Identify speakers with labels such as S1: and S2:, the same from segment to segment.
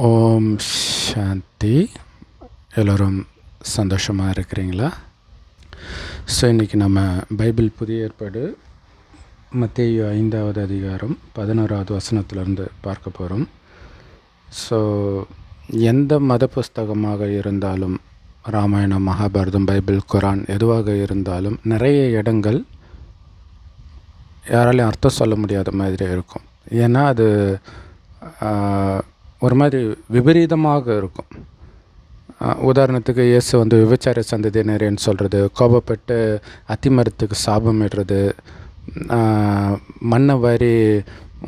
S1: ஓம் சாந்தி. எல்லோரும் சந்தோஷமாக இருக்கிறீங்களா? ஸோ இன்றைக்கி நம்ம பைபிள் புதிய ஏற்பாடு மத்திய ஐந்தாவது அதிகாரம் பதினோராவது வசனத்திலிருந்து பார்க்க போகிறோம் ஸோ எந்த மத புஸ்தகமாக இருந்தாலும் ராமாயணம் மகாபாரதம் பைபிள் குரான் எதுவாக இருந்தாலும் நிறைய இடங்கள் யாராலையும் அர்த்தம் சொல்ல முடியாத மாதிரி இருக்கும். ஏன்னா அது ஒரு மாதிரி விபரீதமாக இருக்கும். உதாரணத்துக்கு இயேசு வந்து விபச்சார சந்ததியினரேன்னு சொல்கிறது கோபப்பட்டு அத்திமரத்துக்கு சாபம் இடுறது மண்ணை வாரி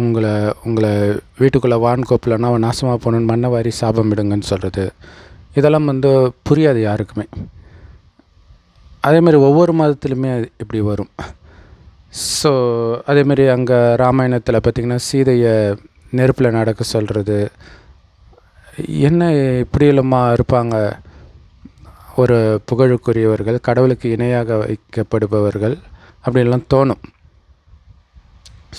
S1: உங்களை உங்களை வீட்டுக்குள்ளே வான் கோப்பில்னா அவன் நாசமாக போகணுன்னு மண்ணை வாரி சாபம் இடுங்கன்னு சொல்கிறது இதெல்லாம் வந்து புரியாது யாருக்குமே. அதேமாதிரி ஒவ்வொரு மதத்துலையுமே இப்படி வரும். ஸோ அதேமாரி அங்கே ராமாயணத்தில் பார்த்திங்கன்னா சீதையை நெருப்பில் நடக்க சொல்கிறது என்ன இப்படி இருப்பாங்க? ஒரு புகழுக்குரியவர்கள் கடவுளுக்கு இணையாக வைக்கப்படுபவர்கள் அப்படின்லாம் தோணும்.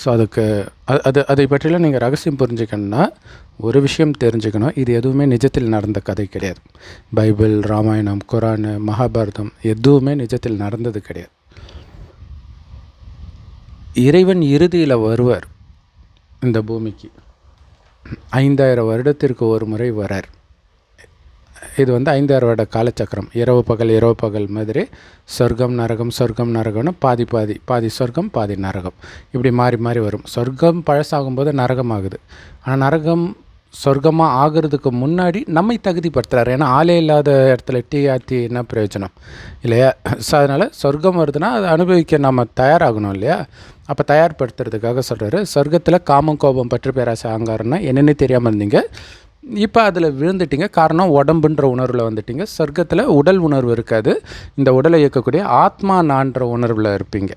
S1: ஸோ அதுக்கு அது அது அதை பற்றிலாம் நீங்கள் ரகசியம் புரிஞ்சுக்கணுன்னா ஒரு விஷயம் தெரிஞ்சுக்கணும். இது எதுவுமே நிஜத்தில் நடந்த கதை கிடையாது. பைபிள் ராமாயணம் குரான் மகாபாரதம் எதுவுமே நிஜத்தில் நடந்தது கிடையாது. இறைவன் இறுதியில் வருவார் இந்த பூமிக்கு. ஐந்தாயிரம் வருடத்திற்கு ஒரு முறை வரார். இது வந்து ஐந்தாயிரம் வருட காலச்சக்கரம். இரவு பகல் இரவு பகல் மாதிரி சொர்க்கம் நரகம் சொர்க்கம் நரகம்னு பாதி பாதி பாதி சொர்க்கம் பாதி நரகம். இப்படி மாறி மாறி வரும். சொர்க்கம் பழசாகும்போது நரகம் ஆகுது ஆனால் நரகம் சொர்க்கமாக ஆகிறதுக்கு முன்னாடி நம்மை தகுதிப்படுத்துகிறார் ஏன்னா ஆளே இல்லாத இடத்துல டீ ஆத்தி என்ன பிரயோஜனம்? இல்லையா? ஸோ அதனால் சொர்க்கம் வருதுன்னா அதை அனுபவிக்க நம்ம தயாராகணும் இல்லையா? அப்போ தயார்படுத்துறதுக்காக சொல்கிறாரு சொர்க்கத்தில் காமம் கோபம் பற்று பேராசை அங்காரம்னா என்னென்னு தெரியாமல் இருந்தீங்க. இப்போ அதில் விழுந்துட்டீங்க. காரணம் உடம்புன்ற உணர்வில் வந்துட்டீங்க. சொர்க்கத்தில் உடல் உணர்வு இருக்காது. இந்த உடலை இயக்கக்கூடிய ஆத்மா நான்ற உணர்வில் இருப்பீங்க.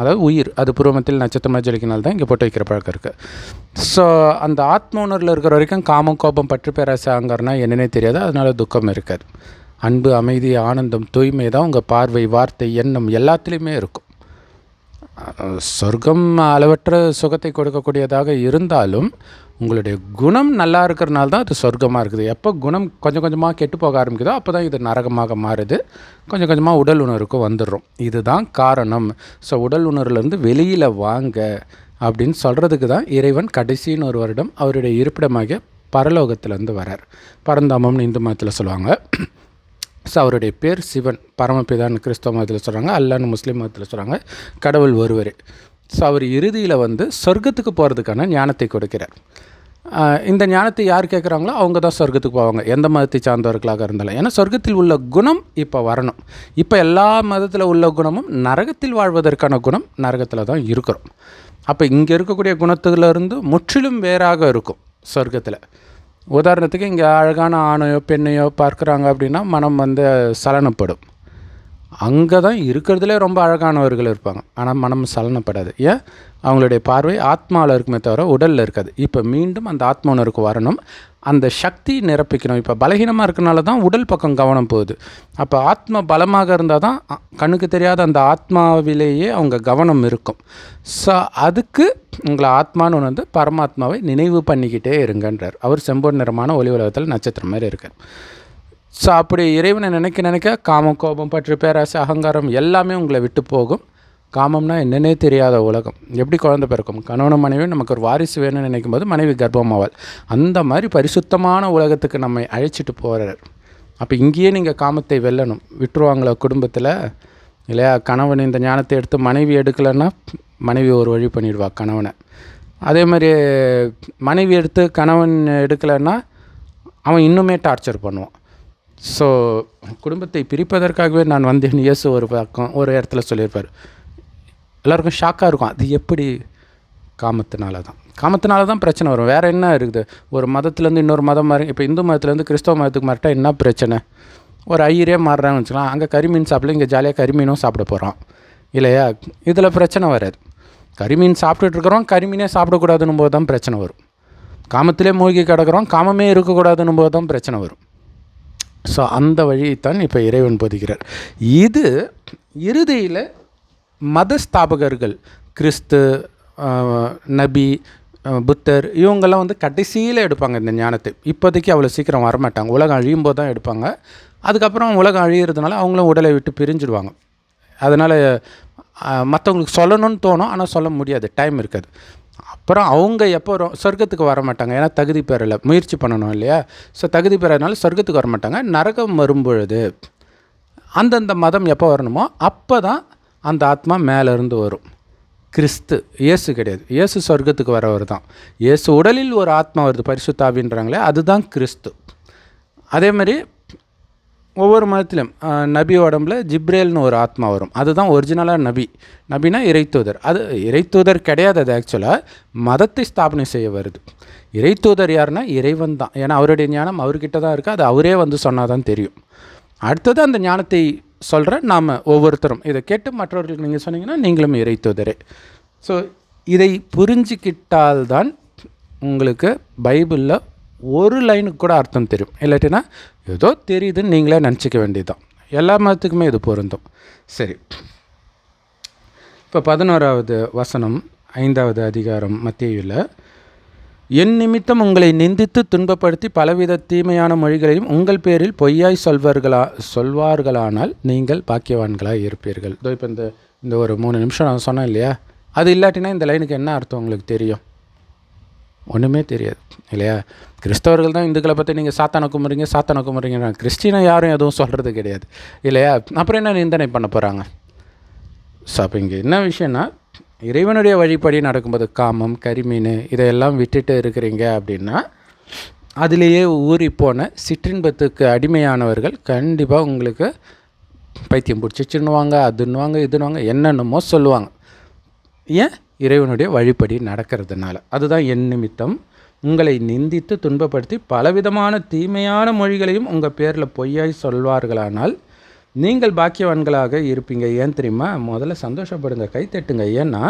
S1: அதாவது உயிர் அது பூர்வமத்தில் நட்சத்திரமாக ஜொலிக்கினால் தான் இங்கே போட்டு வைக்கிற பழக்கம் இருக்குது ஸோ அந்த ஆத்ம உணர்வில் இருக்கிற வரைக்கும் காமம் கோபம் பற்று பேராசை ஆங்காருன்னா என்னென்னே தெரியாது. அதனால துக்கம் இருக்காது. அன்பு அமைதி ஆனந்தம் தூய்மை தான் உங்கள் பார்வை வார்த்தை எண்ணம் எல்லாத்துலேயுமே இருக்கும். சொர்க்கம் அளவற்ற சுகத்தை கொடுக்கக்கூடியதாக இருந்தாலும் உங்களுடைய குணம் நல்லா இருக்கிறனால தான் அது சொர்க்கமாக இருக்குது. எப்போ குணம் கொஞ்சம் கொஞ்சமாக கெட்டு போக ஆரம்பிக்குதோ அப்போ தான் இது நரகமாக மாறுது. கொஞ்சம் கொஞ்சமாக உடல் உணர்வுக்கு வந்துடுறோம். இதுதான் காரணம். ஸோ உடல் உணர்வுலேருந்து வெளியில் வாங்க அப்படின்னு சொல்கிறதுக்கு தான் இறைவன் கடைசின்னு ஒரு வருடம் அவருடைய இருப்பிடமாகிய பரலோகத்திலேருந்து வரார். பரந்தாமம்னு இந்து மதத்தில் சொல்லுவாங்க. ஸோ அவருடைய பேர் சிவன். பரமபிதான்னு கிறிஸ்தவ மதத்தில் சொல்கிறாங்க அல்லான்னு முஸ்லீம் மதத்தில் சொல்கிறாங்க கடவுள் ஒருவர். ஸோ அவர் இறுதியில் வந்து சொர்க்கத்துக்கு போகிறதுக்கான ஞானத்தை கொடுக்கிறார். இந்த ஞானத்தை யார் கேட்குறாங்களோ அவங்க தான் சொர்க்கத்துக்கு போவாங்க. எந்த மதத்தை சார்ந்தவர்களாக இருந்தாலும். ஏன்னா சொர்க்கத்தில் உள்ள குணம் இப்போ வரணும். இப்போ எல்லா மதத்தில் உள்ள குணமும் நரகத்தில் வாழ்வதற்கான குணம் நரகத்தில் தான் இருக்கிறோம். அப்போ இங்கே இருக்கக்கூடிய குணத்துலேருந்து முற்றிலும் வேறாக இருக்கும் சொர்க்கத்தில். உதாரணத்துக்கு இங்கே அழகான ஆணையோ பெண்ணையோ பார்க்குறாங்க அப்படின்னா மனம் வந்து சலனப்படும். அங்கே தான் இருக்கிறதுலே ரொம்ப அழகானவர்கள் இருப்பாங்க. ஆனால் மனம் சலனப்படாது. ஏன் அவங்களுடைய பார்வை ஆத்மாவில் இருக்குமே தவிர உடலில் இருக்காது. இப்போ மீண்டும் அந்த ஆத்ம உணர்வுக்கு வரணும். அந்த சக்தி நிரப்பிக்கணும். இப்போ பலகீனமாக இருக்கனால தான் உடல் பக்கம் கவனம் போகுது. அப்போ ஆத்மா பலமாக இருந்தால் தான் கண்ணுக்கு தெரியாத அந்த ஆத்மாவிலேயே அவங்க கவனம் இருக்கும். ஸோ அதுக்கு உங்களை ஆத்மான்னு உணர்ந்து பரமாத்மாவை நினைவு பண்ணிக்கிட்டே இருங்கன்றார். அவர் செம்பொன் நிறமான ஒளி உலகத்தில் நட்சத்திரம் மாதிரி இருக்கார். ஸோ அப்படி இறைவனை நினைக்க நினைக்க காமம் கோபம் பற்று பேராசை அகங்காரம் எல்லாமே உங்களை விட்டு போகும். காமம்னா என்னன்னே தெரியாத உலகம். எப்படி குழந்தை பிறக்கும்? கணவன மனைவி நமக்கு ஒரு வாரிசு வேணும்னு நினைக்கும் போது மனைவி கர்ப்பமாவாள். அந்த மாதிரி பரிசுத்தமான உலகத்துக்கு நம்மை அழைச்சிட்டு போகிறார் அப்போ இங்கேயே நீங்கள் காமத்தை வெல்லணும். விட்டுருவாங்களா குடும்பத்தில்? இல்லையா கணவன் இந்த ஞானத்தை எடுத்து மனைவி எடுக்கலைன்னா மனைவி ஒரு வழி பண்ணிடுவா கணவனை. அதே மாதிரி மனைவி எடுத்து கணவன் எடுக்கலைன்னா அவன் இன்னுமே டார்ச்சர் பண்ணுவான். ஸோ குடும்பத்தை பிரிப்பதற்காகவே நான் வந்தேன். இயேசு ஒரு பக்கம் ஒரு இடத்துல சொல்லியிருப்பார். எல்லாருக்கும் ஷாக்காக இருக்கும். அது எப்படி? காமத்தினால தான் காமத்தினால தான் பிரச்சனை வரும். வேறு என்ன இருக்குது? ஒரு மதத்துலேருந்து இன்னொரு மதம் மாறி இப்போ இந்து மதத்துலேருந்து கிறிஸ்தவ மதத்துக்கு மாறிட்டா என்ன பிரச்சனை? ஒரு ஐயரே மாறுறாங்கன்னு வச்சுக்கலாம் அங்கே கறிமீன் சாப்பிடல இங்கே ஜாலியாக கறிமீனும் சாப்பிட போகிறோம் இல்லையா? இதில் பிரச்சனை வராது. கறிமீன் சாப்பிட்டுட்டு கறிமீனே சாப்பிடக்கூடாதுன்னு போது தான் பிரச்சனை வரும். காமத்திலே மூழ்கி கிடக்கிறோம் காமமே இருக்கக்கூடாதுன்னு போது தான் பிரச்சனை வரும். ஸோ அந்த வழியைத்தான் இப்போ இறைவன் போதிக்கிறார். இது இறுதியில் மத ஸ்தாபகர்கள் கிறிஸ்து நபி புத்தர் இவங்கெல்லாம் வந்து கடைசியில் எடுப்பாங்க இந்த ஞானத்தை. இப்போதைக்கு அவ்வளோ சீக்கிரம் வரமாட்டாங்க. உலகம் அழியும் போது தான் எடுப்பாங்க. அதுக்கப்புறம் உலகம் அழியிறதுனால அவங்களும் உடலை விட்டு பிரிஞ்சிடுவாங்க. அதனால் மற்றவங்களுக்கு சொல்லணும்னு தோணும் ஆனால் சொல்ல முடியாது. டைம் இருக்காது. அப்புறம் அவங்க எப்போ வரும் சொர்க்கத்துக்கு வர மாட்டாங்க. ஏன்னா தகுதி பெறலை முயற்சி பண்ணணும் இல்லையா? ஸோ தகுதி பெறதுனால சொர்க்கத்துக்கு வர மாட்டாங்க. நரகம் வரும்பொழுது அந்தந்த மதம் எப்போ வரணுமோ அப்போ தான் அந்த ஆத்மா மேலேருந்து வரும். கிறிஸ்து இயேசு கிடையாது. இயேசு சொர்க்கத்துக்கு வரவர் தான். இயேசு உடலில் ஒரு ஆத்மா வருது. பரிசுத்தாவின்றாங்களே அதுதான் கிறிஸ்து. அதே மாதிரி ஒவ்வொரு மதத்திலும் நபி உடம்புல ஜிப்ரேல்னு ஒரு ஆத்மா வரும். அதுதான் ஒரிஜினலாக நபி. நபினா இறைத்தூதர். அது இறைத்தூதர் கிடையாது அது ஆக்சுவலாக மதத்தை ஸ்தாபனை செய்ய வருது. இறைத்தூதர் யாருன்னா இறைவன் தான். ஏன்னா அவருடைய ஞானம் அவர்கிட்ட தான் இருக்குது அது அவரே வந்து சொன்னால் தான் தெரியும். அடுத்தது அந்த ஞானத்தை சொல்கிற நாம் ஒவ்வொருத்தரும். இதை கேட்டு மற்றவர்களுக்கு நீங்கள் சொன்னீங்கன்னா நீங்களும் இறைத்தூதரே. ஸோ இதை புரிஞ்சிக்கிட்டால்தான் உங்களுக்கு பைபிளில் ஒரு லைனுக்கு கூட அர்த்தம் தெரியும். இல்லாட்டினா ஏதோ தெரியுதுன்னு நீங்களே நினச்சிக்க வேண்டியதுதான். எல்லா மதத்துக்குமே இது பொருந்தும். சரி. இப்போ பதினோராவது வசனம் ஐந்தாவது அதிகாரம் மத்தியில் என் நிமித்தம் உங்களை நிந்தித்து துன்பப்படுத்தி பலவித தீமையான மொழிகளையும் உங்கள் பேரில் பொய்யாய் சொல்வார்களா சொல்வார்களானால் நீங்கள் பாக்கியவான்களாக இருப்பீர்கள். இதோ இப்போ இந்த இந்த ஒரு மூணு நிமிஷம் நான் சொன்னேன் இல்லையா? அது இல்லாட்டினா இந்த லைனுக்கு என்ன அர்த்தம் உங்களுக்கு தெரியும்? ஒன்றுமே தெரியாது இல்லையா? கிறிஸ்தவர்கள் தான் இந்துக்களை பற்றி நீங்கள் சாத்தான கும்பிட்றீங்க சாத்தான கும்பிட்றீங்க. கிறிஸ்டினை யாரும் எதுவும் சொல்கிறது கிடையாது இல்லையா? அப்புறம் என்ன நிந்தனை பண்ண போகிறாங்க ஸோ அப்போ இங்கே என்ன விஷயம்னா இறைவனுடைய வழிபடி நடக்கும்போது காமம் கரிமீன் இதையெல்லாம் விட்டுட்டு இருக்கிறீங்க அப்படின்னா அதிலேயே ஊறி போன சிற்றின்பத்துக்கு அடிமையானவர்கள் கண்டிப்பாக உங்களுக்கு பைத்தியம் பிடிச்சிச்சுன்னுவாங்க அதுன்னுவாங்க இதுன்னுவாங்க என்னென்னமோ சொல்லுவாங்க. ஏன்? இறைவனுடைய வழிப்படி நடக்கிறதுனால. அதுதான் என் நிமித்தம். உங்களை நிந்தித்து துன்பப்படுத்தி பலவிதமான தீமையான மொழிகளையும் உங்கள் பேரில் பொய்யாய் சொல்வார்களானால் நீங்கள் பாக்கியவான்களாக இருப்பீங்க. ஏன் தெரியுமா? முதல்ல சந்தோஷப்படுங்க கைத்தட்டுங்க ஏன்னா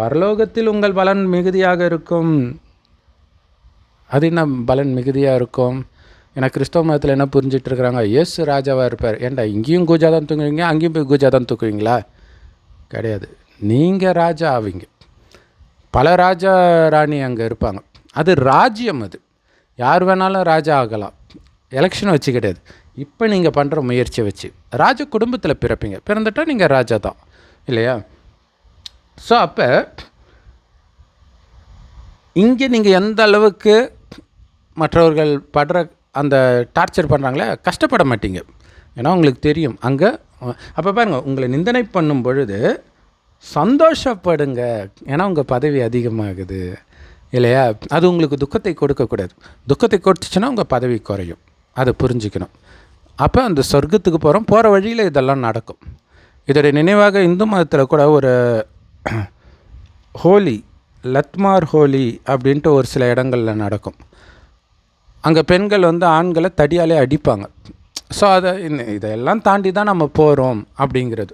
S1: பரலோகத்தில் உங்கள் பலன் மிகுதியாக இருக்கும். அது என்ன பலன் மிகுதியாக இருக்கும்? ஏன்னா கிறிஸ்தவ மதத்தில் என்ன புரிஞ்சிட்டு இருக்கிறாங்க இயேசு ராஜாவாக இருப்பார். ஏன்டா இங்கேயும் கூஜா தான் தூங்குவீங்க அங்கேயும் போய் கூஜா தான் தூக்குவீங்களா? கிடையாது. நீங்கள் ராஜா ஆவீங்க. பல ராஜா ராணி அங்கே இருப்பாங்க. அது ராஜ்யம் அது. யார் வேணாலும் ராஜா ஆகலாம். எலெக்ஷன் வச்சு கிடையாது. இப்போ நீங்கள் பண்ணுற முயற்சியை வச்சு. ராஜ குடும்பத்தில் பிறப்பீங்க. பிறந்துட்டா நீங்கள் ராஜா தான். இல்லையா? ஸோ அப்போ இங்கே நீங்கள் எந்த அளவுக்கு மற்றவர்கள் படுற அந்த டார்ச்சர் பண்ணுறாங்களே கஷ்டப்பட மாட்டீங்க. ஏன்னா உங்களுக்கு தெரியும். அங்கே அப்போ பாருங்கள் உங்களை நிந்தனை பண்ணும் பொழுது சந்தோஷப்படுங்க. ஏன்னா உங்கள் பதவி அதிகமாகுது. இல்லையா? அது உங்களுக்கு துக்கத்தை கொடுக்கக்கூடாது. துக்கத்தை கொடுத்துச்சுன்னா உங்கள் பதவி குறையும். அதை புரிஞ்சுக்கணும். அப்போ அந்த சொர்க்கத்துக்கு போகிறோம் போகிற வழியில் இதெல்லாம் நடக்கும். இதோடைய நினைவாக இந்து மதத்தில் கூட ஒரு ஹோலி லத்மார் ஹோலி அப்படின்ட்டு ஒரு சில இடங்களில் நடக்கும். அங்கே பெண்கள் வந்து ஆண்களை தடியாலே அடிப்பாங்க. ஸோ அதை இந்த- இதெல்லாம் தாண்டி தான் நம்ம போகிறோம் அப்படிங்கிறது.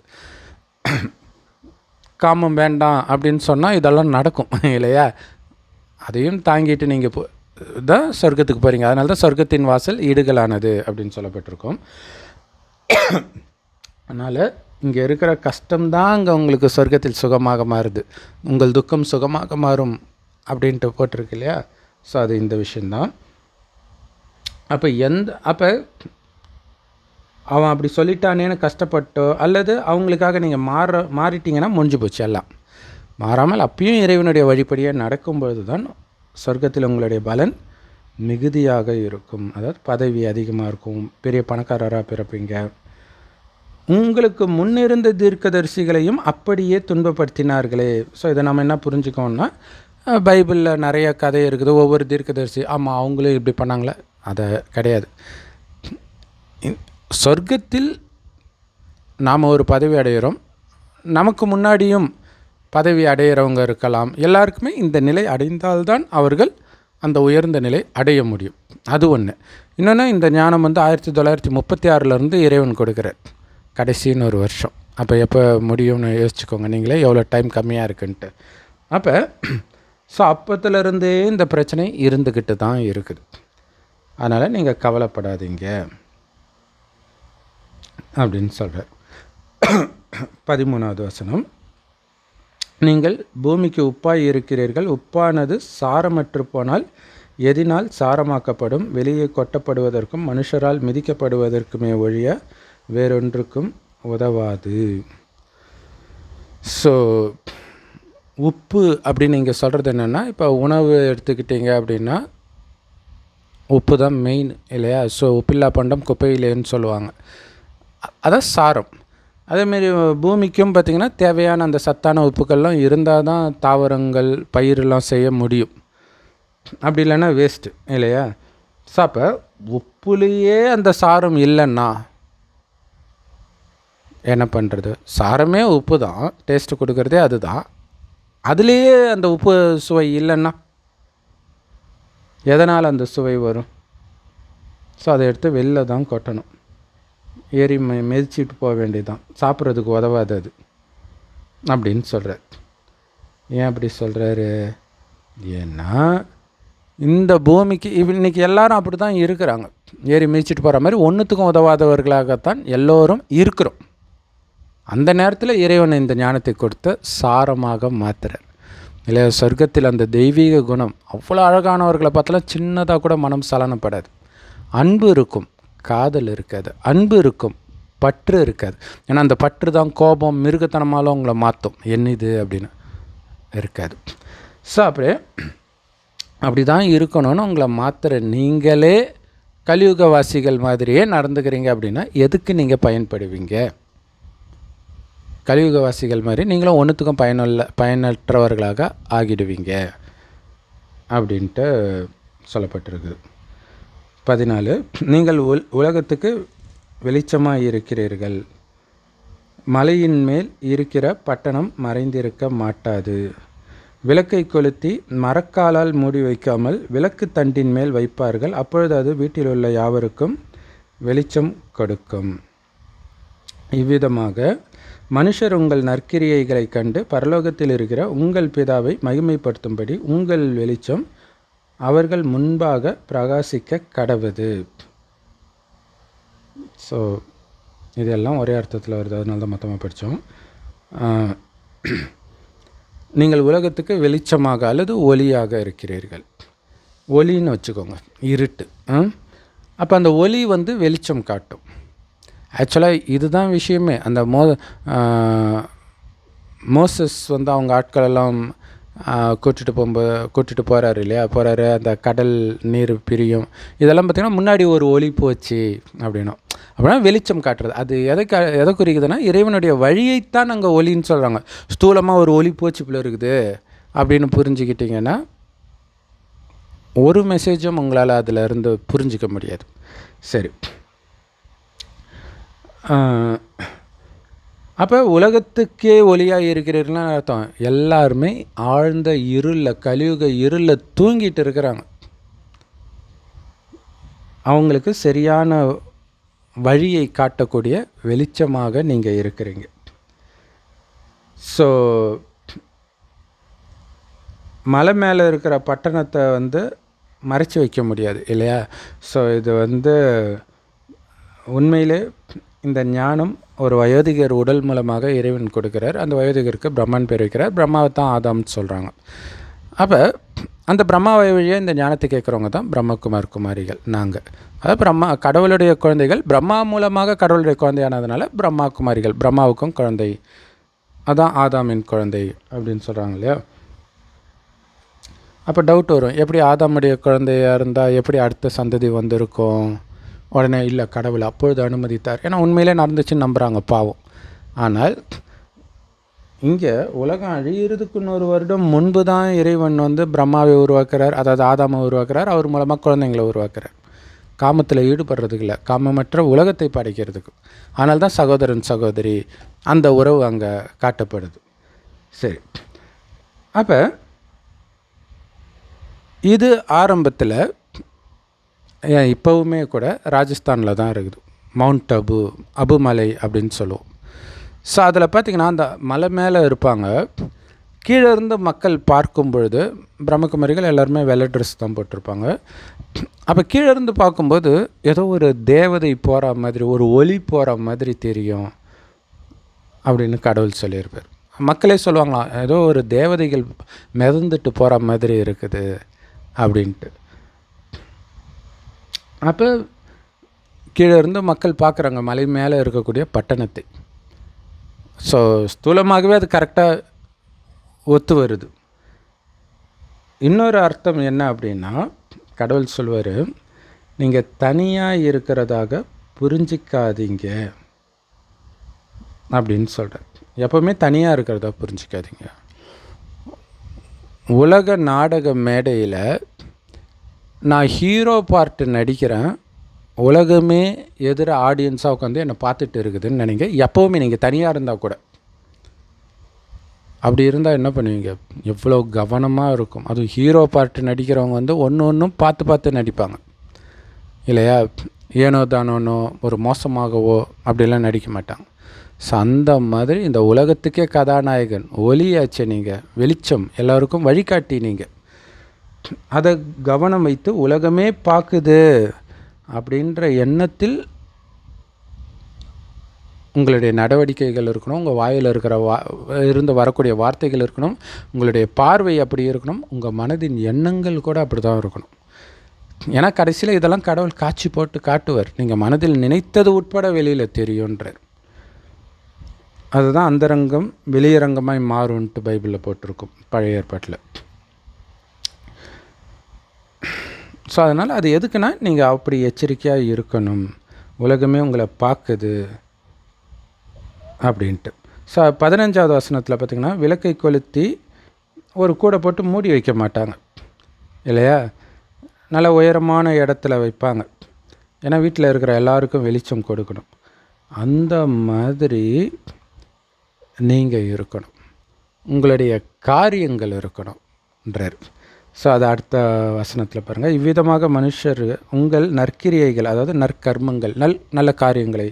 S1: காமம் வேண்டாம் அப்படின்னு சொன்னால் இதெல்லாம் நடக்கும் இல்லையா? அதையும் தாங்கிட்டு நீங்கள் போ தான் சொர்க்கத்துக்கு போகிறீங்க அதனால தான் சொர்க்கத்தின் வாசல் ஈடுகளானது அப்படின்னு சொல்லப்பட்டிருக்கோம். அதனால் இங்கே இருக்கிற கஷ்டம்தான் அங்கே உங்களுக்கு சொர்க்கத்தில் சுகமாக மாறுது. உங்கள் துக்கம் சுகமாக மாறும் அப்படின்ட்டு போட்டிருக்கு இல்லையா? ஸோ அது இந்த விஷயந்தான் அப்போ எந்த அப்போ அவன் அப்படி சொல்லிட்டானேன்னு கஷ்டப்பட்டோ அல்லது அவங்களுக்காக நீங்கள் மாற மாறிட்டீங்கன்னா முடிஞ்சு போச்சு எல்லாம். மாறாமல் அப்பயும் இறைவனுடைய வழிப்படியே நடக்கும்பொழுது தான் சொர்க்கத்தில் உங்களுடைய பலன் மிகுதியாக இருக்கும். அதாவது பதவி அதிகமாக இருக்கும் பெரிய பணக்காரராக பிறப்பீங்க. உங்களுக்கு முன்னிருந்த தீர்க்கதரிசிகளையும் அப்படியே துன்பப்படுத்தினார்களே. ஸோ இதை நம்ம என்ன புரிஞ்சுக்கோன்னா பைபிளில் நிறைய கதை இருக்குது. ஒவ்வொரு தீர்க்கதரிசி ஆமாம் அவங்களும் இப்படி பண்ணாங்களே. அதை கிடையாது. சொர்க்கத்தில் நாம் ஒரு பதவி அடைகிறோம் நமக்கு முன்னாடியும் பதவி அடையிறவங்க இருக்கலாம். எல்லாருக்குமே இந்த நிலை அடைந்தால்தான் அவர்கள் அந்த உயர்ந்த நிலை அடைய முடியும். அது ஒன்று இன்னொன்று இந்த ஞானம் வந்து ஆயிரத்தி தொள்ளாயிரத்தி முப்பத்தி ஆறிலேருந்து இறைவன் கொடுக்குறார். கடைசின்னு ஒரு வருஷம். அப்போ எப்போ முடியும்னு யோசிச்சுக்கோங்க. நீங்களே எவ்வளோ டைம் கம்மியாக இருக்குன்ட்டு. அப்போ ஸோ அப்பத்துலேருந்தே இந்த பிரச்சனை இருந்துக்கிட்டு தான் இருக்குது. அதனால் நீங்கள் கவலைப்படாதீங்க. அப்படின்னு சொல்கிறார் பதிமூணாவது வசனம். நீங்கள் பூமிக்கு உப்பாய் இருக்கிறீர்கள் உப்பானது சாரமற்று போனால் எதினால் சாரமாக்கப்படும் வெளியே கொட்டப்படுவதற்கும் மனுஷரால் மிதிக்கப்படுவதற்குமே ஒழிய வேறொன்றுக்கும் உதவாது. ஸோ உப்பு அப்படின்னு நீங்கள் சொல்கிறது என்னென்னா இப்போ உணவு எடுத்துக்கிட்டீங்க அப்படின்னா உப்பு தான் மெயின் இல்லையா? ஸோ உப்பில்லா பண்டம் குப்பையிலேன்னு சொல்லுவாங்க. அதான் சாரம். அதேமாரி பூமிக்கும் பார்த்திங்கன்னா தேவையான அந்த சத்தான உப்புக்கள்லாம் இருந்தால் தான் தாவரங்கள் பயிரெலாம் செய்ய முடியும். அப்படி இல்லைன்னா வேஸ்ட்டு இல்லையா? ஸோ அப்போ உப்புலேயே அந்த சாரம் இல்லைன்னா என்ன பண்ணுறது சாரமே உப்பு தான். டேஸ்ட்டு கொடுக்குறதே அதுதான் அதுலேயே அந்த உப்பு சுவை இல்லைன்னா எதனால் அந்த சுவை வரும்? ஸோ அதை எடுத்து வெளில தான் கொட்டணும். ஏறி மெ மிதிச்சிட்டு போக வேண்டியதுதான். சாப்பிட்றதுக்கு உதவாது அது. அப்படின்னு சொல்கிறார் ஏன் அப்படி சொல்கிறாரு ஏன்னா இந்த பூமிக்கு இவ் இன்னைக்கு எல்லாரும் அப்படி தான் இருக்கிறாங்க. ஏறி மிதிச்சிட்டு போகிற மாதிரி ஒன்றுத்துக்கும் உதவாதவர்களாகத்தான் எல்லோரும் இருக்கிறோம். அந்த நேரத்தில் இறைவன் இந்த ஞானத்தை கொடுத்து சாரமாக மாத்துறார். இல்லையா சொர்க்கத்தில் அந்த தெய்வீக குணம் அவ்வளோ அழகானவர்களை பார்த்தாலும் சின்னதாக கூட மனம் சலனப்படாது. அன்பு இருக்கும். காதல் இருக்காது அன்பு இருக்கும் பற்று இருக்காது. ஏன்னா அந்த பற்று தான் கோபம் மிருகத்தனமாலும் உங்களை மாற்றும் என்னது அப்படின்னு இருக்காது. ஸோ அப்படியே அப்படி தான் இருக்கணும்னு உங்களை மாத்திர நீங்களே கலியுகவாசிகள் மாதிரியே நடந்துக்கிறீங்க அப்படின்னா எதுக்கு நீங்கள் பயன்படுவீங்க? கலியுகவாசிகள் மாதிரி நீங்களும் ஒன்றுத்துக்கும் பயனுள்ள பயனற்றவர்களாக ஆகிடுவீங்க. அப்படின்ட்டு சொல்லப்பட்டிருக்குது. பதினாலு நீங்கள் உல் உலகத்துக்கு வெளிச்சமாக இருக்கிறீர்கள் மலையின் மேல் இருக்கிற பட்டணம் மறைந்திருக்க மாட்டாது. விளக்கை கொளுத்தி மரக்காலால் மூடி வைக்காமல் விளக்கு தண்டின் மேல் வைப்பார்கள். அப்பொழுது அது வீட்டில் உள்ள யாவருக்கும் வெளிச்சம் கொடுக்கும். இவ்விதமாக மனுஷர் உங்கள் நற்கிரியைகளை கண்டு பரலோகத்தில் இருக்கிற உங்கள் பிதாவை மகிமைப்படுத்தும்படி உங்கள் வெளிச்சம் அவர்கள் முன்பாக பிரகாசிக்க கடவுது. ஸோ இதெல்லாம் ஒரே அர்த்தத்தில் வருது. அதனால தான் மொத்தமாக படித்தோம் நீங்கள் உலகத்துக்கு வெளிச்சமாக அல்லது ஒளியாக இருக்கிறீர்கள். ஒளின்னு வச்சுக்கோங்க. இருட்டு. அப்போ அந்த ஒளி வந்து வெளிச்சம் காட்டும். ஆக்சுவலாக இதுதான் விஷயமே. அந்த மோ மோசஸ் வந்து அவங்க ஆட்களெல்லாம் கூட்டிகிட்டு போகும்போது கூட்டிகிட்டு போகிறாரு இல்லையா? போகிறாரு அந்த கடல் நீர் பிரியும். இதெல்லாம் பார்த்திங்கன்னா முன்னாடி ஒரு ஒளி போச்சு அப்படின்னும். அப்படின்னா வெளிச்சம் காட்டுறது. அது எதை கா எதை குறிக்குதுன்னா இறைவனுடைய வழியைத்தான் அங்கே ஒளின்னு சொல்கிறாங்க ஸ்தூலமாக ஒரு ஒளி போச்சு போல இருக்குது அப்படின்னு புரிஞ்சுக்கிட்டிங்கன்னா ஒரு மெசேஜும் உங்களால் அதில் இருந்து புரிஞ்சிக்க முடியாது. சரி. அப்போ உலகத்துக்கே ஒளியாக இருக்கிறீர்கள்னு அர்த்தம். எல்லாருமே ஆழ்ந்த இருளில் கலியுக இருளில் தூங்கிட்டு இருக்கிறாங்க. அவங்களுக்கு சரியான வழியை காட்டக்கூடிய வெளிச்சமாக நீங்கள் இருக்கிறீங்க. ஸோ மலை மேலே இருக்கிற பட்டணத்தை வந்து மறைச்சி வைக்க முடியாது இல்லையா? ஸோ இது வந்து உண்மையிலே இந்த ஞானம் ஒரு வயோதிகர் உடல் மூலமாக இறைவன் கொடுக்கிறார். அந்த வயோதிகருக்கு பிரம்மன் பேர் வைக்கிறார். பிரம்மாவை தான் ஆதாம்னு சொல்கிறாங்க அப்போ அந்த பிரம்மா வழியாக இந்த ஞானத்தை கேட்குறவங்க தான் பிரம்மகுமார் குமாரிகள் நாங்கள் அதாவது பிரம்மா கடவுளுடைய குழந்தைகள் பிரம்மா மூலமாக கடவுளுடைய குழந்தையானதுனால பிரம்மா குமாரிகள் பிரம்மாவுக்கும் குழந்தை. அதான் ஆதாமின் குழந்தை அப்படின்னு சொல்கிறாங்க இல்லையா? அப்போ டவுட் வரும். எப்படி ஆதாமுடைய குழந்தையாக இருந்தால் எப்படி அடுத்த சந்ததி வந்திருக்கும்? உடனே இல்லை கடவுள் அப்பொழுது அனுமதித்தார். ஏன்னா உண்மையிலே நடந்துச்சுன்னு நம்புகிறாங்க பாவம். ஆனால் இங்கே உலகம் அழியிறதுக்கு இன்னொரு வருடம் முன்பு தான் இறைவன் வந்து பிரம்மாவை உருவாக்குறார் அதாவது ஆதாமை உருவாக்குறார் அவர் மூலமாக குழந்தைங்களை உருவாக்குறார். காமத்தில் ஈடுபடுறதுக்கு இல்லை காமமற்ற உலகத்தை படைக்கிறதுக்கு. ஆனால் தான் சகோதரன் சகோதரி அந்த உறவு அங்கே காட்டப்படுது. சரி. அப்போ இது ஆரம்பத்தில் ஏன் இப்போவுமே கூட ராஜஸ்தானில் தான் இருக்குது. மவுண்ட் அபு அபுமலை அப்படின்னு சொல்லுவோம். ஸோ அதில் பார்த்திங்கன்னா அந்த மலை மேலே இருப்பாங்க. கீழே இருந்து மக்கள் பார்க்கும் பொழுது பிரம்மகுமாரிகள் எல்லாருமே வெள்ளை ட்ரெஸ் தான் போட்டிருப்பாங்க. அப்போ கீழே இருந்து பார்க்கும்போது ஏதோ ஒரு தேவதை போகிற மாதிரி ஒரு ஒளி போகிற மாதிரி தெரியும் அப்படின்னு கடவுள் சொல்லியிருப்பார். மக்களே சொல்லுவாங்களாம் ஏதோ ஒரு தேவதைகள் மிதந்துட்டு போகிற மாதிரி இருக்குது அப்படின்ட்டு. அப்போ கீழே இருந்து மக்கள் பார்க்குறாங்க மலை மேலே இருக்கக்கூடிய பட்டணத்தை. ஸோ ஸ்தூலமாகவே அது கரெக்டாக ஒத்து வருது. இன்னொரு அர்த்தம் என்ன அப்படின்னா கடவுள் சொல்வார் நீங்கள் தனியாக இருக்கிறதாக புரிஞ்சிக்காதீங்க. அப்படின்னு சொல்கிறார் எப்போவுமே தனியாக இருக்கிறதா புரிஞ்சிக்காதீங்க. உலக நாடக மேடையில் நான் ஹீரோ பார்ட்டு நடிக்கிறேன். உலகமே எதிர ஆடியன்ஸாக உட்காந்து என்னை பார்த்துட்டு இருக்குதுன்னு நினைங்க. எப்போவுமே நீங்கள் தனியாக இருந்தால் கூட. அப்படி இருந்தால் என்ன பண்ணுவீங்க? எவ்வளோ கவனமாக இருக்கும். அதுவும் ஹீரோ பார்ட்டு நடிக்கிறவங்க வந்து ஒன்று ஒன்றும் பார்த்து பார்த்து நடிப்பாங்க. இல்லையா? ஏனோ தானோனோ ஒரு மோசமாகவோ அப்படிலாம் நடிக்க மாட்டாங்க. ஸோ அந்த மாதிரி இந்த உலகத்துக்கே கதாநாயகன் ஒளியாச்சு நீங்கள் வெளிச்சம் எல்லாருக்கும் வழிகாட்டி நீங்கள் அதை கவனம் வைத்து உலகமே பார்க்குது அப்படின்ற எண்ணத்தில் உங்களுடைய நடவடிக்கைகள் இருக்கணும் உங்கள் வாயில் இருக்கிற வா இருந்து வரக்கூடிய வார்த்தைகள் இருக்கணும் உங்களுடைய பார்வை அப்படி இருக்கணும் உங்கள் மனதின் எண்ணங்கள் கூட அப்படி தான் இருக்கணும். ஏன்னா கடைசியில் இதெல்லாம் கடவுள் காட்சி போட்டு காட்டுவார். நீங்கள் மனதில் நினைத்தது உட்பட வெளியில் தெரியுன்றார் அதுதான் அந்தரங்கம் வெளியரங்கமாய் மாறும்ன்ட்டு பைபிளில் போட்டிருக்கும் பழைய ஏற்பாட்டில். ஸோ அதனால் அது எதுக்குன்னா நீங்கள் அப்படி எச்சரிக்கையாக இருக்கணும். உலகமே உங்களை பார்க்குது. அப்படின்ட்டு. ஸோ பதினஞ்சாவது வசனத்தில் பார்த்திங்கன்னா விளக்கை கொளுத்தி ஒரு கூடை போட்டு மூடி வைக்க மாட்டாங்க. இல்லையா? நல்ல உயரமான இடத்துல வைப்பாங்க. ஏன்னா வீட்டில் இருக்கிற எல்லாருக்கும் வெளிச்சம் கொடுக்கணும். அந்த மாதிரி நீங்கள் இருக்கணும். உங்களுடைய காரியங்கள் இருக்கணும்ன்றார். ஸோ அது அடுத்த வசனத்தில் பாருங்கள் இவ்விதமாக மனுஷர் உங்கள் நற்கிரியைகள் அதாவது நற்கர்மங்கள் நல் நல்ல காரியங்களை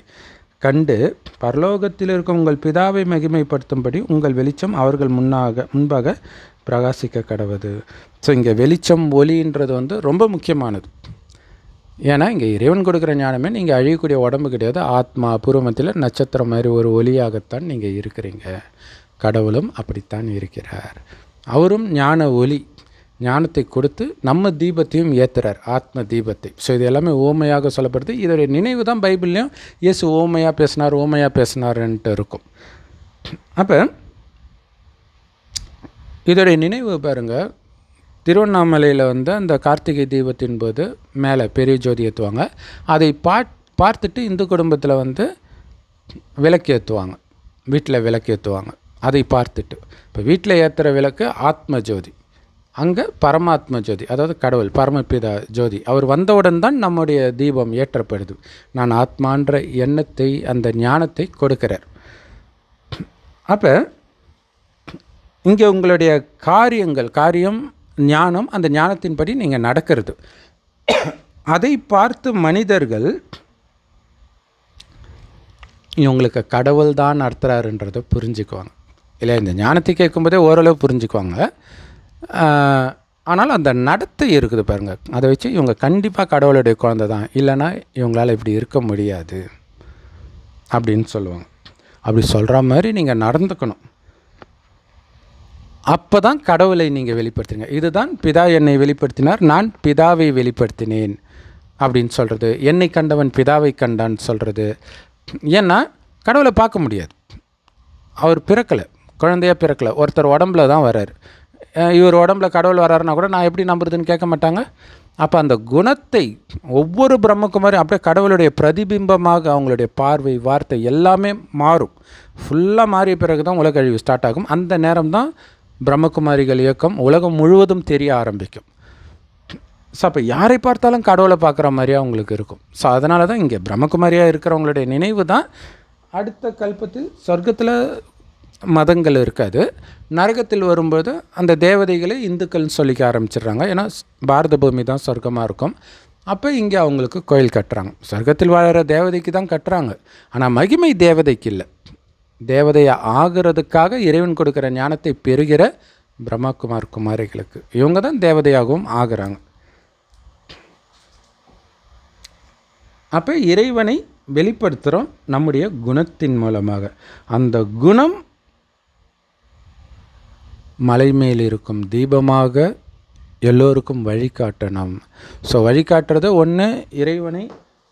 S1: கண்டு பரலோகத்தில் இருக்கும் உங்கள் பிதாவை மகிமைப்படுத்தும்படி உங்கள் வெளிச்சம் அவர்கள் முன்னாக முன்பாக பிரகாசிக்க கடவுது. ஸோ இங்கே வெளிச்சம் ஒலின்றது வந்து ரொம்ப முக்கியமானது. ஏன்னா இங்கே இறைவன் கொடுக்குற ஞானமே நீங்கள் அழியக்கூடிய உடம்பு கிடையாது. ஆத்மா பூர்வமத்தில் நட்சத்திரம் மாதிரி ஒரு ஒளியாகத்தான் நீங்கள் இருக்கிறீங்க. கடவுளும் அப்படித்தான் இருக்கிறார். அவரும் ஞான ஒலி ஞானத்தை கொடுத்து நம்ம தீபத்தையும் ஏற்றுறார் ஆத்ம தீபத்தை. ஸோ இது எல்லாமே ஓமையாக சொல்லப்படுது. இதோடைய நினைவு தான் பைபிள்லேயும் இயேசு ஓமையாக பேசினார் ஓமையாக பேசினார்ன்ட்டு இருக்கும். அப்போ இதோடைய நினைவு பாருங்கள் திருவண்ணாமலையில் வந்து அந்த கார்த்திகை தீபத்தின் போது மேலே பெரிய ஜோதி ஏற்றுவாங்க அதை பாட் பார்த்துட்டு இந்து குடும்பத்தில் வந்து விளக்கு ஏற்றுவாங்க வீட்டில் விளக்கு ஏற்றுவாங்க அதை பார்த்துட்டு. இப்போ வீட்டில் ஏற்றுற விளக்கு ஆத்ம ஜோதி. அங்கே பரமாத்ம ஜோதி அதாவது கடவுள் பரமபிதா ஜோதி. அவர் வந்தவுடன் தான் நம்முடைய தீபம் ஏற்றப்படுது. நான் ஆத்மான்ற எண்ணத்தை அந்த ஞானத்தை கொடுக்கிறார். அப்போ இங்கே உங்களுடைய காரியங்கள் காரியம் ஞானம் அந்த ஞானத்தின்படி நீங்கள் நடக்கிறது. அதை பார்த்து மனிதர்கள் இவங்களுக்கு கடவுள் தான் நடத்துகிறாருன்றதை புரிஞ்சுக்குவாங்க. இல்லை இந்த ஞானத்தை கேட்கும்போதே ஓரளவு புரிஞ்சுக்குவாங்க. ஆனால் அந்த நடத்தை இருக்குது பாருங்கள் அதை வச்சு இவங்க கண்டிப்பாக கடவுளுடைய குழந்தை தான். இல்லைன்னா இவங்களால் இப்படி இருக்க முடியாது. அப்படின்னு சொல்லுவாங்க. அப்படி சொல்கிற மாதிரி நீங்கள் நடந்துக்கணும். அப்போ தான் கடவுளை நீங்கள் வெளிப்படுத்துங்க இதுதான் பிதா என்னை வெளிப்படுத்தினார். நான் பிதாவை வெளிப்படுத்தினேன். அப்படின்னு சொல்கிறது என்னை கண்டவன் பிதாவை கண்டான்னு சொல்கிறது ஏன்னா கடவுளை பார்க்க முடியாது. அவர் பிறக்கலை. குழந்தையாக பிறக்கலை. ஒருத்தர் உடம்புல தான் வர்றார். இவர் உடம்புல கடவுள் வராருன்னா கூட நான் எப்படி நம்புறதுன்னு கேட்க மாட்டாங்க. அப்போ அந்த குணத்தை ஒவ்வொரு பிரம்மகுமாரியும் அப்படியே கடவுளுடைய பிரதிபிம்பமாக அவங்களுடைய பார்வை வார்த்தை எல்லாமே மாறும். ஃபுல்லாக மாறிய பிறகு தான் உலகழிவு ஸ்டார்ட் ஆகும். அந்த நேரம் தான் பிரம்மகுமாரிகள் இயக்கம் உலகம் முழுவதும் தெரிய ஆரம்பிக்கும். ஸோ அப்போ யாரை பார்த்தாலும் கடவுளை பார்க்குற மாதிரியாக அவங்களுக்கு இருக்கும். ஸோ அதனால தான் இங்கே பிரம்மகுமாரியாக இருக்கிறவங்களுடைய நினைவு தான் அடுத்த கல்பத்தில் சொர்க்கத்தில் மதங்கள் இருக்காது. நரகத்தில் வரும்போது அந்த தேவதைகளை இந்துக்கள்னு சொல்லிக்க ஆரம்பிச்சிடுறாங்க. ஏன்னா பாரத பூமி தான் சொர்க்கமாக இருக்கும். அப்போ இங்கே அவங்களுக்கு கோயில் கட்டுறாங்க. சொர்க்கத்தில் வாழற தேவதைக்கு தான் கட்டுறாங்க. ஆனால் மகிமை தேவதைக்கு இல்லை. தேவதையை ஆகிறதுக்காக இறைவன் கொடுக்குற ஞானத்தை பெறுகிற பிரம்மகுமார் குமாரிகளுக்கு. இவங்க தான் தேவதையாகவும் ஆகிறாங்க. அப்போ இறைவனை வெளிப்படுத்துகிறோம் நம்முடைய குணத்தின் மூலமாக. அந்த குணம் மலை மேல் இருக்கும் தீபமாக எல்லோருக்கும் வழிகாட்டணும். ஸோ வழிகாட்டுறது ஒன்று இறைவனை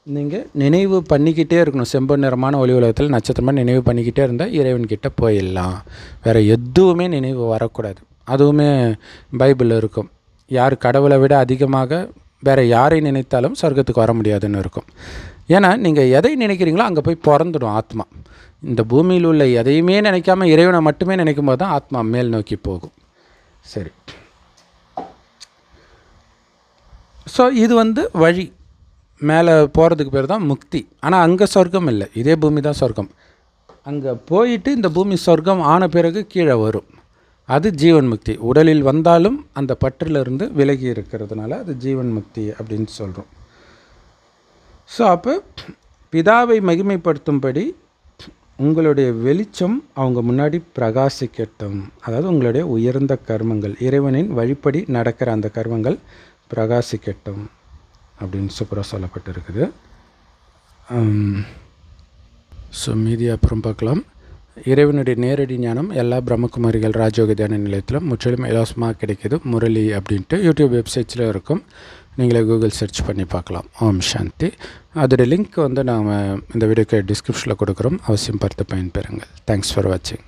S1: நீங்கள் நினைவு பண்ணிக்கிட்டே இருக்கணும். செம்பு நிறமான ஒளி உலகத்தில் நட்சத்திரமாக நினைவு பண்ணிக்கிட்டே இருந்தால் இறைவன்கிட்ட போயிடலாம். வேறு எதுவுமே நினைவு வரக்கூடாது. அதுவுமே பைபிளில் இருக்கும். யார் கடவுளை விட அதிகமாக வேறு யாரை நினைத்தாலும் சொர்க்கத்துக்கு வர முடியாதுன்னு இருக்கும். ஏன்னா நீங்கள் எதை நினைக்கிறீங்களோ அங்கே போய் பிறந்துடும் ஆத்மா. இந்த பூமியில் உள்ள எதையுமே நினைக்காம இறைவனை மட்டுமே நினைக்கும் போது தான் ஆத்மா மேல் நோக்கி போகும். சரி. ஸோ இது வந்து வழி. மேலே போகிறதுக்கு பேர் தான் முக்தி. ஆனால் அங்கே சொர்க்கம் இல்லை. இதே பூமி தான் சொர்க்கம். அங்கே போயிட்டு இந்த பூமி சொர்க்கம் ஆன பிறகு கீழே வரும். அது ஜீவன் முக்தி. உடலில் வந்தாலும் அந்த பற்றிலிருந்து விலகி இருக்கிறதுனால அது ஜீவன் முக்தி அப்படின்னு சொல்கிறோம் ஸோ அப்போ பிதாவை மகிமைப்படுத்தும்படி உங்களுடைய வெளிச்சம் அவங்க முன்னாடி பிரகாசிக்கட்டும். அதாவது உங்களுடைய உயர்ந்த கர்மங்கள் இறைவனின் வழிப்படி நடக்கிற அந்த கர்மங்கள் பிரகாசிக்கட்டும் அப்படின்னு சூப்பராக சொல்லப்பட்டிருக்குது. ஸோ மீதி அப்புறம் பார்க்கலாம். இறைவனுடைய நேரடி ஞானம் எல்லா பிரம்மகுமாரிகள் ராஜயோக தியான நிலையத்திலும் முற்றிலும் இலவசமாக கிடைக்கிது. முரளி அப்படின்ட்டு யூடியூப் வெப்சைட்ஸில் இருக்கும். நீங்களே கூகுள் சர்ச் பண்ணி பார்க்கலாம். ஓம் சாந்தி. அதோடைய லிங்க் வந்து நாம் இந்த வீடியோக்கு டிஸ்கிரிப்ஷனில் கொடுக்குறோம். அவசியம் பார்த்து பயன்பெறுங்கள். தேங்க்ஸ் ஃபார் வாட்சிங்